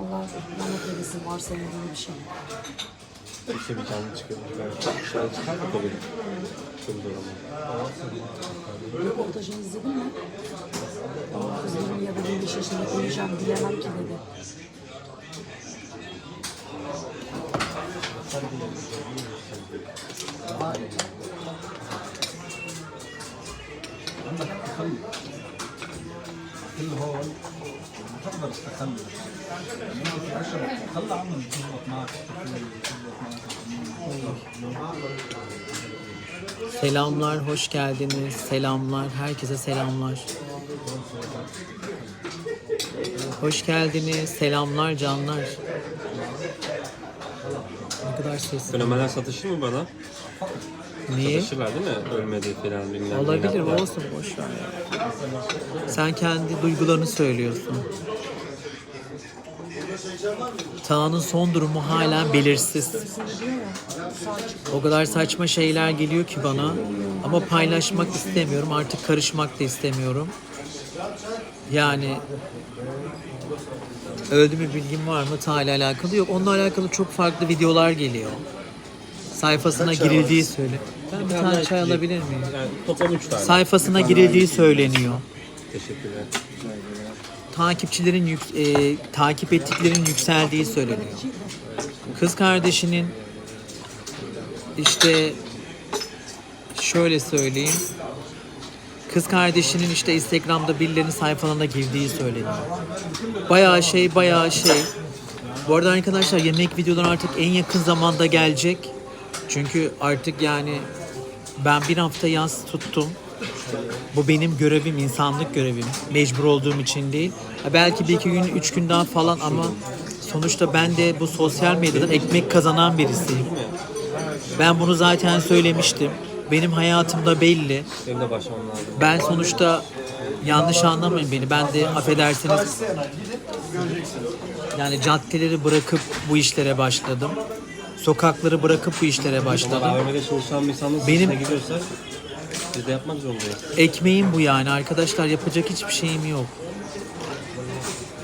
Allah rahmet eylesin varsa yediğim bir şey. İşte bir canlı çıkıyormuş. Şu an çıkar mı tabii? Çok zor ama. Röportajını izledin mi? O kız 20 ya da 25 yaşında öleceğim diyemem ki dedi. تقدر تتخلف ممكن في عشرة تخلى عنهم تزبط معك تزبط معك Selamlar, hoş geldiniz. Selamlar, herkese selamlar. Hoş geldiniz. Selamlar canlar. Ne kadar sesli. Fenomenler satışır mı bana? Niye? Satışırlar değil mi? Ölmedi falan bilmem ne Olabilir, yaptılar. olsun boş ver. ya. Sen kendi duygularını söylüyorsun. Tağ'ın son durumu hala belirsiz. O kadar saçma şeyler geliyor ki bana. Ama paylaşmak istemiyorum. Artık karışmak da istemiyorum. Yani öldü mü bilgim var mı Ta ile alakalı yok. Onunla alakalı çok farklı videolar geliyor. Sayfasına girildiği söyle. Ben bir tane çay alabilir miyim? Yani toplam 3 tane. Sayfasına girildiği söyleniyor. Teşekkürler. Takipçilerin yük- e, takip ettiklerinin yükseldiği söyleniyor. Kız kardeşinin işte şöyle söyleyeyim. Kız kardeşinin işte Instagram'da birilerinin sayfalarına girdiği söyleniyor. Bayağı şey, bayağı şey. Bu arada arkadaşlar yemek videoları artık en yakın zamanda gelecek. Çünkü artık yani ben bir hafta yaz tuttum. Bu benim görevim, insanlık görevim. Mecbur olduğum için değil. Belki bir iki gün, üç gün daha falan ama sonuçta ben de bu sosyal medyadan ekmek kazanan birisiyim. Ben bunu zaten söylemiştim. Benim hayatımda belli. Ben sonuçta yanlış anlamayın beni. Ben de affedersiniz yani caddeleri bırakıp bu işlere başladım. Sokakları bırakıp bu işlere başladım. Benim- biz de yapmak zorundayız. Ekmeğim bu yani arkadaşlar yapacak hiçbir şeyim yok.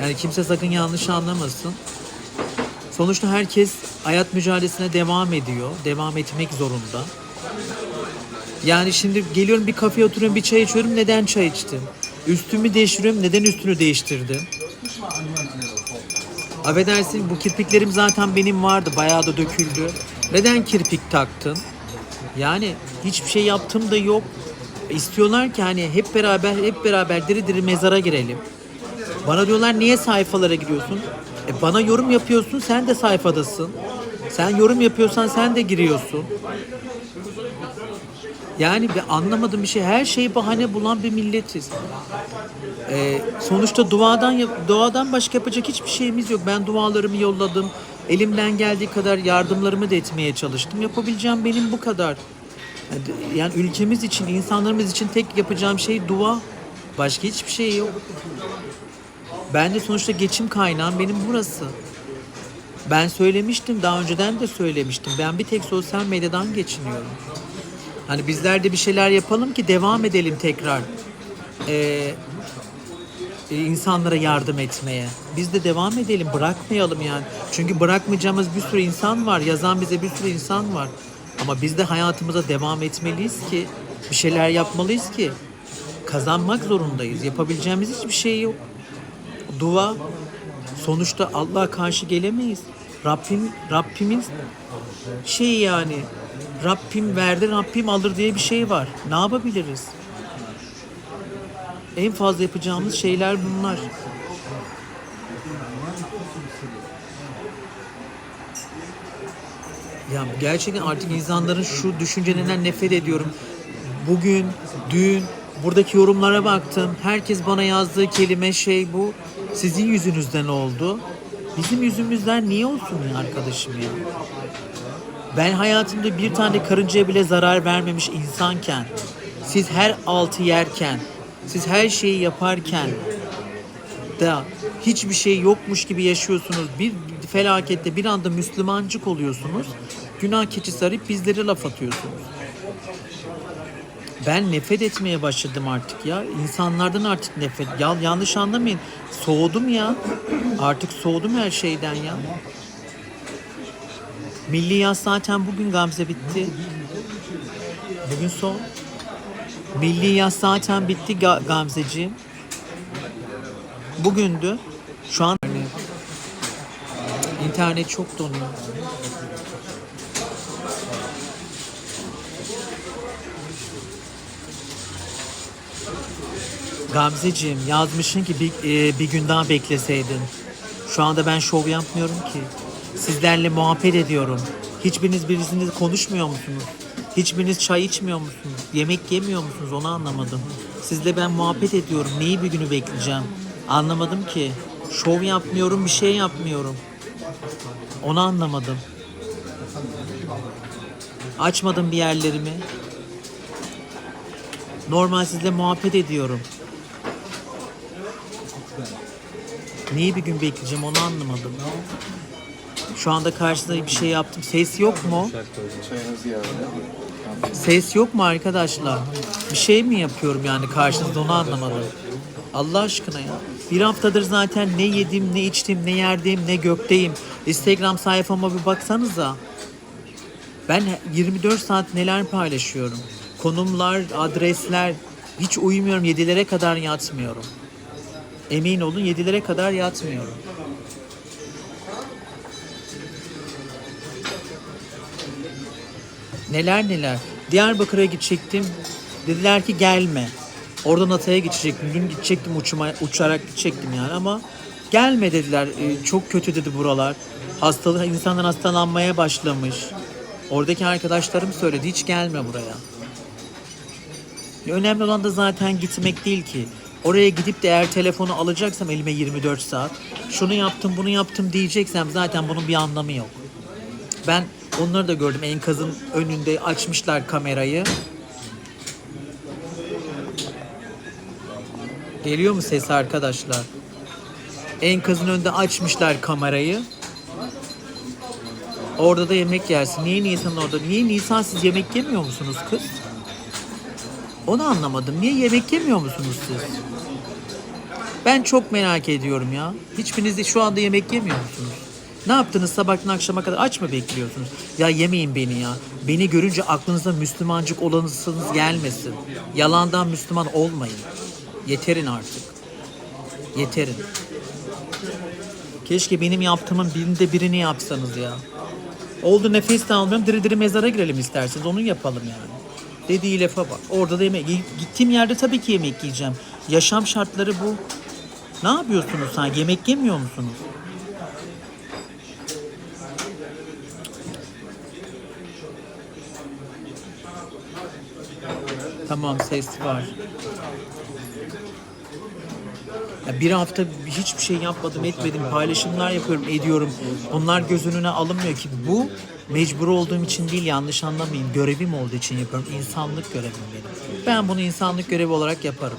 Yani kimse sakın yanlış anlamasın. Sonuçta herkes hayat mücadelesine devam ediyor. Devam etmek zorunda. Yani şimdi geliyorum bir kafeye oturuyorum bir çay içiyorum. Neden çay içtim? Üstümü değiştiriyorum. Neden üstünü değiştirdim? Affedersin bu kirpiklerim zaten benim vardı. Bayağı da döküldü. Neden kirpik taktın? Yani hiçbir şey yaptığım da yok. İstiyorlar ki hani hep beraber hep beraber diri diri mezara girelim. Bana diyorlar niye sayfalara giriyorsun? E bana yorum yapıyorsun sen de sayfadasın. Sen yorum yapıyorsan sen de giriyorsun. Yani bir anlamadığım bir şey. Her şeyi bahane bulan bir milletiz. Ee, sonuçta duadan duadan başka yapacak hiçbir şeyimiz yok. Ben dualarımı yolladım. Elimden geldiği kadar yardımlarımı da etmeye çalıştım. Yapabileceğim benim bu kadar. Yani- ülkemiz için, insanlarımız için tek yapacağım şey dua. Başka hiçbir şey yok. Ben de sonuçta geçim kaynağım benim burası. Ben söylemiştim, daha önceden de söylemiştim. Ben bir tek sosyal medyadan geçiniyorum. Hani bizler de bir şeyler yapalım ki devam edelim tekrar. Ee, e, insanlara yardım etmeye. Biz de devam edelim, bırakmayalım yani. Çünkü bırakmayacağımız bir sürü insan var, yazan bize bir sürü insan var. Ama biz de hayatımıza devam etmeliyiz ki, bir şeyler yapmalıyız ki kazanmak zorundayız. Yapabileceğimiz hiçbir şey yok. Dua, sonuçta Allah'a karşı gelemeyiz. Rabbim, Rabbimin şey yani, Rabbim verdi, Rabbim alır diye bir şey var. Ne yapabiliriz? En fazla yapacağımız şeyler bunlar. Ya gerçekten artık insanların şu düşüncelerinden nefret ediyorum. Bugün, dün, buradaki yorumlara baktım. Herkes bana yazdığı kelime şey bu. Sizin yüzünüzden oldu. Bizim yüzümüzden niye olsun ya arkadaşım ya? Ben hayatımda bir tane karıncaya bile zarar vermemiş insanken, siz her altı yerken, siz her şeyi yaparken da hiçbir şey yokmuş gibi yaşıyorsunuz. Bir felakette bir anda Müslümancık oluyorsunuz. Günah keçisi arayıp bizlere laf atıyorsunuz. Ben nefret etmeye başladım artık ya. İnsanlardan artık nefret. Ya, yanlış anlamayın. Soğudum ya. Artık soğudum her şeyden ya. Milli yaz zaten bugün Gamze bitti. Bugün son. Milli yaz zaten bitti Ga- Gamzeciğim. Bugündü. Şu an internet çok donuyor. Gamzeciğim yazmışsın ki bir, e, bir gün daha bekleseydin. Şu anda ben şov yapmıyorum ki. Sizlerle muhabbet ediyorum. Hiçbiriniz birisiniz konuşmuyor musunuz? Hiçbiriniz çay içmiyor musunuz? Yemek yemiyor musunuz? Onu anlamadım. Sizle ben muhabbet ediyorum. Neyi bir günü bekleyeceğim? Anlamadım ki. Şov yapmıyorum, bir şey yapmıyorum. Onu anlamadım. Açmadım bir yerlerimi. Normal sizle muhabbet ediyorum. Neyi bir gün bekleyeceğim onu anlamadım. Şu anda karşısında bir şey yaptım. Ses yok mu? Ses yok mu arkadaşlar? Bir şey mi yapıyorum yani karşınızda onu anlamadım. Allah aşkına ya. Bir haftadır zaten ne yedim, ne içtim, ne yerdeyim, ne gökteyim. Instagram sayfama bir baksanıza. Ben 24 saat neler paylaşıyorum. Konumlar, adresler. Hiç uyumuyorum. 7'lere kadar yatmıyorum. Emin olun 7'lere kadar yatmıyorum. Neler neler. Diyarbakır'a gidecektim. Dediler ki gelme. Oradan Hatay'a geçecektim. Dün gidecektim uçuma, uçarak gidecektim yani ama gelme dediler. Ee, çok kötü dedi buralar. Hastalık insanlar hastalanmaya başlamış. Oradaki arkadaşlarım söyledi hiç gelme buraya. Önemli olan da zaten gitmek değil ki. Oraya gidip de eğer telefonu alacaksam elime 24 saat, şunu yaptım bunu yaptım diyeceksem zaten bunun bir anlamı yok. Ben onları da gördüm enkazın önünde açmışlar kamerayı. Geliyor mu ses arkadaşlar? Enkazın önünde açmışlar kamerayı. Orada da yemek yersin. Niye Nisan orada? Niye Nisan siz yemek yemiyor musunuz kız? Onu anlamadım. Niye yemek yemiyor musunuz siz? Ben çok merak ediyorum ya. Hiçbiriniz de şu anda yemek yemiyor musunuz? Ne yaptınız sabahtan akşama kadar aç mı bekliyorsunuz? Ya yemeyin beni ya. Beni görünce aklınıza Müslümancık olanısınız gelmesin. Yalandan Müslüman olmayın. Yeterin artık. Yeterin. Keşke benim yaptığımın birinde birini yapsanız ya. Oldu nefes de almıyorum. Diri diri mezara girelim isterseniz. Onu yapalım yani. Dediği lafa bak. Orada da yemek. Gittiğim yerde tabii ki yemek yiyeceğim. Yaşam şartları bu. Ne yapıyorsunuz sen? Yemek yemiyor musunuz? Tamam ses var. Ya bir hafta hiçbir şey yapmadım etmedim paylaşımlar yapıyorum ediyorum. Bunlar göz önüne alınmıyor ki bu mecbur olduğum için değil yanlış anlamayın görevim olduğu için yapıyorum. İnsanlık görevim benim. Ben bunu insanlık görevi olarak yaparım.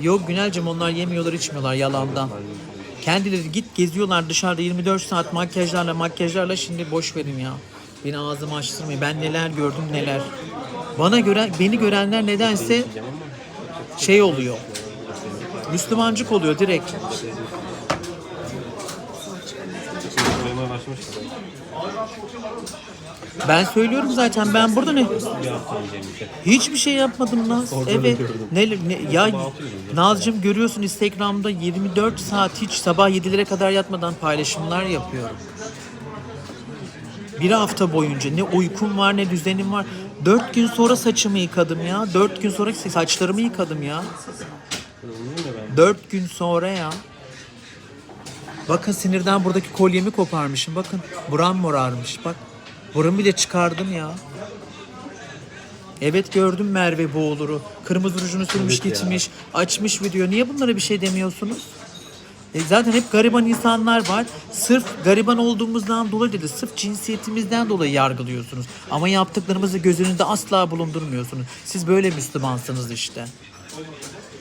Yok Günelcim onlar yemiyorlar içmiyorlar yalandan. Kendileri git geziyorlar dışarıda 24 saat makyajlarla makyajlarla şimdi boş verin ya. Beni ağzımı açtırmayın. Ben neler gördüm neler. Bana göre beni görenler nedense şey oluyor. Müslümancık oluyor direkt. Ben söylüyorum zaten ben burada ne hiçbir şey yapmadım Naz. Evet. Ne, ne ya Nazcığım görüyorsun Instagram'da 24 saat hiç sabah 7'lere kadar yatmadan paylaşımlar yapıyorum. Bir hafta boyunca ne uykum var ne düzenim var. Dört gün sonra saçımı yıkadım ya. Dört gün sonra saçlarımı yıkadım ya. Dört gün sonra ya. Bakın sinirden buradaki kolyemi koparmışım. Bakın buram morarmış. Bak buramı bile çıkardım ya. Evet gördüm Merve Boğulur'u. Kırmızı rujunu sürmüş Evet ya. gitmiş. Açmış video. Niye bunlara bir şey demiyorsunuz? E zaten hep gariban insanlar var. Sırf gariban olduğumuzdan dolayı değil, sırf cinsiyetimizden dolayı yargılıyorsunuz. Ama yaptıklarımızı göz önünde asla bulundurmuyorsunuz. Siz böyle Müslümansınız işte.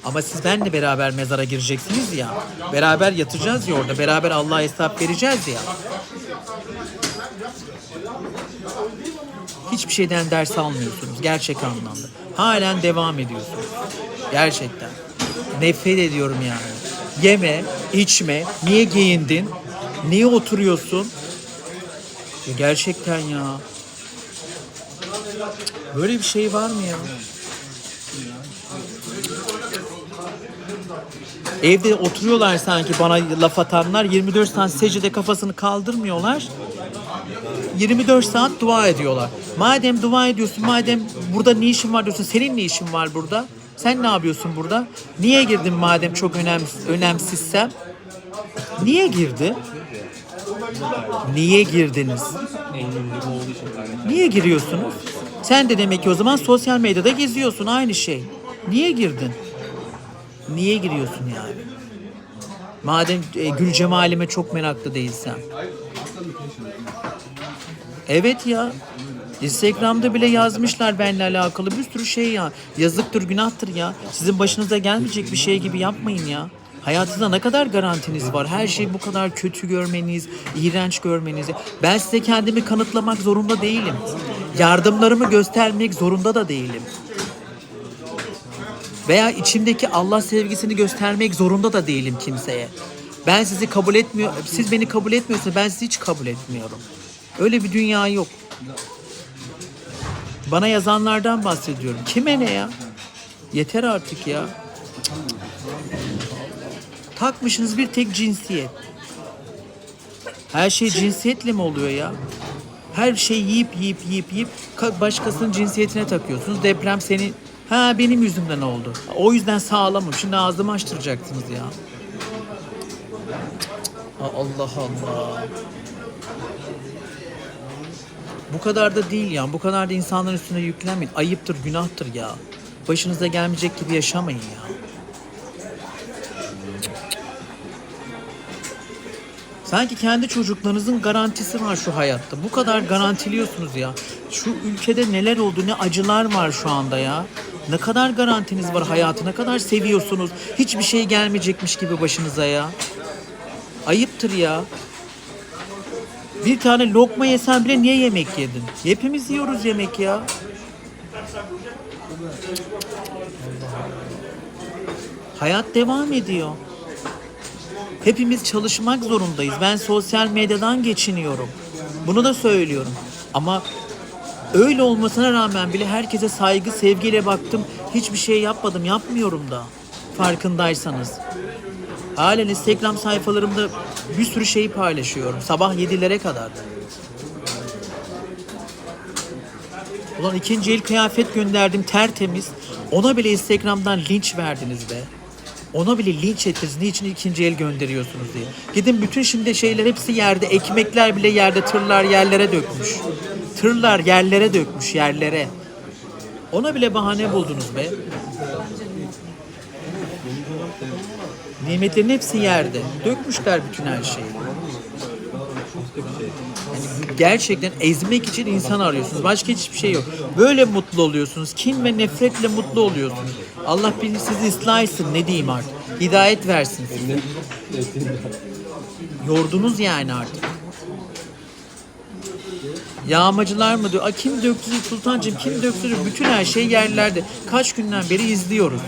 Ama siz benle beraber mezara gireceksiniz ya. Beraber yatacağız ya orada. Beraber Allah'a hesap vereceğiz ya. Hiçbir şeyden ders almıyorsunuz gerçek anlamda. Halen devam ediyorsunuz. Gerçekten. Nefret ediyorum yani. Yeme, içme, niye giyindin, niye oturuyorsun? Gerçekten ya. Böyle bir şey var mı ya? Evde oturuyorlar sanki bana laf atanlar 24 saat secde kafasını kaldırmıyorlar. 24 saat dua ediyorlar. Madem dua ediyorsun, madem burada ne işin var diyorsun, senin ne işin var burada? Sen ne yapıyorsun burada? Niye girdin madem çok önem, önemsizsem? Niye girdi? Niye girdiniz? Niye giriyorsunuz? Sen de demek ki o zaman sosyal medyada geziyorsun aynı şey. Niye girdin? Niye giriyorsun yani? Madem e, Gül Cemal'ime çok meraklı değilsen. Evet ya. Instagram'da bile yazmışlar benimle alakalı bir sürü şey ya. Yazıktır, günahtır ya. Sizin başınıza gelmeyecek bir şey gibi yapmayın ya. Hayatınızda ne kadar garantiniz var? Her şeyi bu kadar kötü görmeniz, iğrenç görmeniz. Ben size kendimi kanıtlamak zorunda değilim. Yardımlarımı göstermek zorunda da değilim. Veya içimdeki Allah sevgisini göstermek zorunda da değilim kimseye. Ben sizi kabul etmiyor, siz beni kabul etmiyorsanız ben sizi hiç kabul etmiyorum. Öyle bir dünya yok. Bana yazanlardan bahsediyorum. Kime ne ya? Yeter artık ya. Takmışsınız bir tek cinsiyet. Her şey cinsiyetle mi oluyor ya? Her şey yiyip yiyip yiyip yiyip ka- başkasının cinsiyetine takıyorsunuz. Deprem senin ha benim yüzümden oldu. O yüzden sağlamım. Şimdi ağzımı açtıracaksınız ya. Allah Allah. Bu kadar da değil ya. Bu kadar da insanların üstüne yüklenmeyin. Ayıptır, günahtır ya. Başınıza gelmeyecek gibi yaşamayın ya. Sanki kendi çocuklarınızın garantisi var şu hayatta. Bu kadar garantiliyorsunuz ya. Şu ülkede neler oldu, ne acılar var şu anda ya. Ne kadar garantiniz var hayatı, ne kadar seviyorsunuz. Hiçbir şey gelmeyecekmiş gibi başınıza ya. Ayıptır ya. Bir tane lokma yesen bile niye yemek yedin? Hepimiz yiyoruz yemek ya. Hayat devam ediyor. Hepimiz çalışmak zorundayız. Ben sosyal medyadan geçiniyorum. Bunu da söylüyorum. Ama öyle olmasına rağmen bile herkese saygı, sevgiyle baktım. Hiçbir şey yapmadım, yapmıyorum da. Farkındaysanız. Halen Instagram sayfalarımda bir sürü şeyi paylaşıyorum. Sabah 7'lere kadar. Ulan ikinci el kıyafet gönderdim tertemiz. Ona bile Instagram'dan linç verdiniz be. Ona bile linç ettiniz. Niçin ikinci el gönderiyorsunuz diye. Gidin bütün şimdi şeyler hepsi yerde. Ekmekler bile yerde. Tırlar yerlere dökmüş. Tırlar yerlere dökmüş yerlere. Ona bile bahane buldunuz be. Nimetlerin hepsi yerde. Dökmüşler bütün her şeyi. Yani gerçekten ezmek için insan arıyorsunuz. Başka hiçbir şey yok. Böyle mutlu oluyorsunuz. Kin ve nefretle mutlu oluyorsunuz. Allah bilir sizi ıslah etsin ne diyeyim artık. Hidayet versin size. Yordunuz yani artık. Yağmacılar mı diyor? A, kim döktü Sultancığım kim döktü? Bütün her şey yerlerde. Kaç günden beri izliyoruz.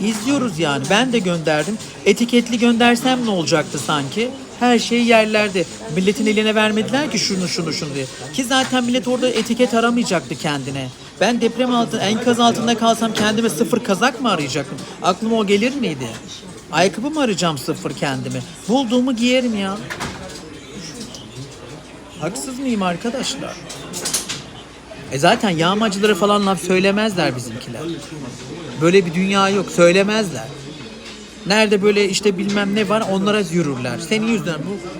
İzliyoruz yani. Ben de gönderdim. Etiketli göndersem ne olacaktı sanki? Her şey yerlerde. Milletin eline vermediler ki şunu şunu şunu diye. Ki zaten millet orada etiket aramayacaktı kendine. Ben deprem altında, enkaz altında kalsam kendime sıfır kazak mı arayacaktım? Aklıma o gelir miydi? Ayakkabı mı arayacağım sıfır kendime? Bulduğumu giyerim ya. Haksız mıyım arkadaşlar? E zaten yağmacılara falan laf söylemezler bizimkiler. Böyle bir dünya yok. Söylemezler. Nerede böyle işte bilmem ne var onlara yürürler. Senin yüzünden bu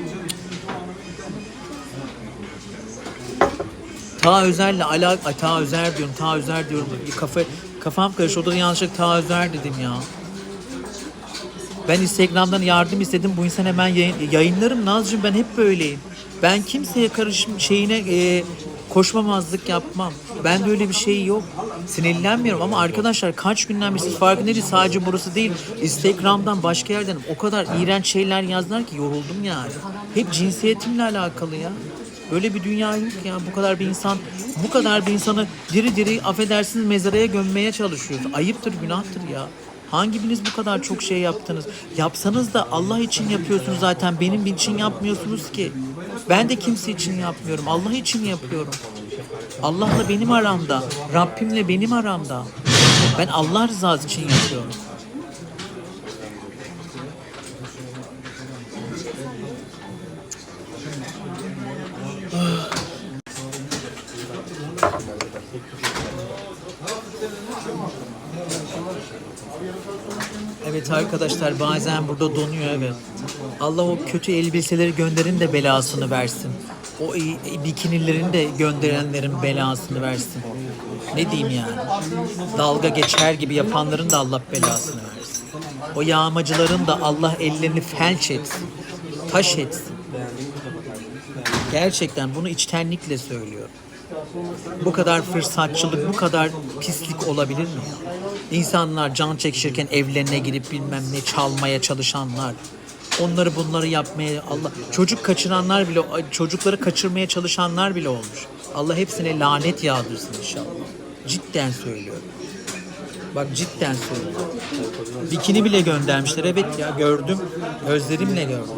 Ta Özer'le ala Ay, Ta Özer diyorum. Ta Özer diyorum. Kafa kafam karıştı. Orada yanlışlıkla Ta Özer dedim ya. Ben Instagram'dan yardım istedim. Bu insan hemen yayın, yayınlarım. Nazcığım ben hep böyleyim. Ben kimseye karışım şeyine e, koşmamazlık yapmam. Ben de öyle bir şey yok. Sinirlenmiyorum ama arkadaşlar kaç günden beri siz farkındayız sadece burası değil. Instagram'dan başka yerden o kadar iğrenç şeyler yazdılar ki yoruldum yani. Hep cinsiyetimle alakalı ya. Böyle bir dünya yok ya. Bu kadar bir insan, bu kadar bir insanı diri diri affedersiniz mezaraya gömmeye çalışıyoruz. Ayıptır, günahtır ya. Hangi biriniz bu kadar çok şey yaptınız? Yapsanız da Allah için yapıyorsunuz zaten. Benim için yapmıyorsunuz ki. Ben de kimse için yapmıyorum. Allah için yapıyorum. Allah'la benim aramda. Rabbimle benim aramda. Ben Allah rızası için yapıyorum. Evet arkadaşlar bazen burada donuyor evet. Allah o kötü elbiseleri gönderin de belasını versin. O i- bikinilerini de gönderenlerin belasını versin. Ne diyeyim yani? Dalga geçer gibi yapanların da Allah belasını versin. O yağmacıların da Allah ellerini felç etsin. Taş etsin. Gerçekten bunu içtenlikle söylüyorum. Bu kadar fırsatçılık, bu kadar pislik olabilir mi? İnsanlar can çekişirken evlerine girip bilmem ne çalmaya çalışanlar, onları bunları yapmaya Allah çocuk kaçıranlar bile çocukları kaçırmaya çalışanlar bile olmuş. Allah hepsine lanet yağdırsın inşallah. Cidden söylüyorum. Bak cidden söylüyorum. Bikini bile göndermişler. Evet ya gördüm. Gözlerimle gördüm.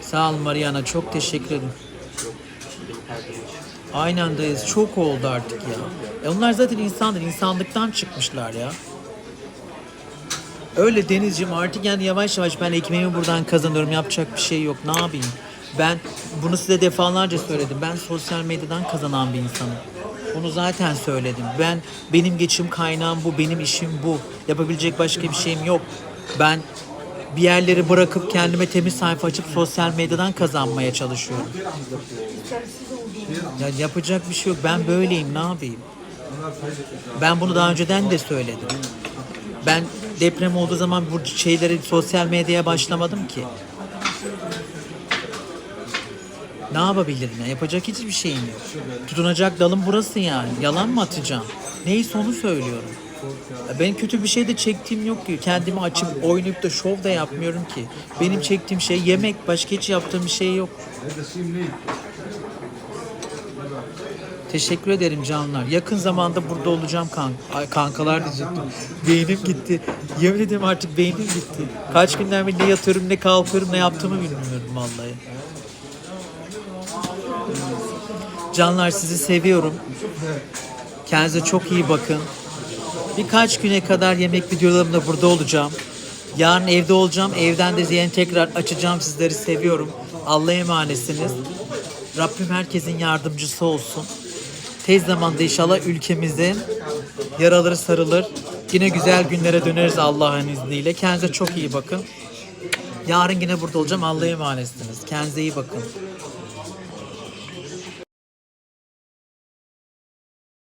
Sağ ol Mariana. Çok teşekkür ederim. Aynı andayız. Çok oldu artık ya. E onlar zaten insandır. insanlıktan çıkmışlar ya. Öyle Denizciğim artık yani yavaş yavaş ben ekmeğimi buradan kazanıyorum. Yapacak bir şey yok. Ne yapayım? Ben bunu size defalarca söyledim. Ben sosyal medyadan kazanan bir insanım. Bunu zaten söyledim. Ben benim geçim kaynağım bu, benim işim bu. Yapabilecek başka bir şeyim yok. Ben bir yerleri bırakıp kendime temiz sayfa açıp sosyal medyadan kazanmaya çalışıyorum. Ya yapacak bir şey yok. Ben böyleyim. Ne yapayım? Ben bunu daha önceden de söyledim. Ben deprem olduğu zaman bu şeyleri sosyal medyaya başlamadım ki. Ne yapabilirim ya? Yapacak hiçbir şeyim yok. Tutunacak dalım burası yani. Yalan mı atacağım? Neyse onu söylüyorum. Ben kötü bir şey de çektiğim yok ki. Kendimi açıp oynayıp da şov da yapmıyorum ki. Benim çektiğim şey yemek. Başka hiç yaptığım bir şey yok. Teşekkür ederim canlar. Yakın zamanda burada olacağım kan kankalar diyecektim. Beynim gitti. Yemin ederim artık beynim gitti. Kaç günden beri ne yatıyorum ne kalkıyorum ne yaptığımı bilmiyorum vallahi. Canlar sizi seviyorum. Kendinize çok iyi bakın. Birkaç güne kadar yemek videolarımda burada olacağım. Yarın evde olacağım. Evden de yeni tekrar açacağım. Sizleri seviyorum. Allah'a emanetsiniz. Rabbim herkesin yardımcısı olsun. Tez zamanda inşallah ülkemizin yaraları sarılır. Yine güzel günlere döneriz Allah'ın izniyle. Kendinize çok iyi bakın. Yarın yine burada olacağım. Allah'a emanetsiniz. Kendinize iyi bakın.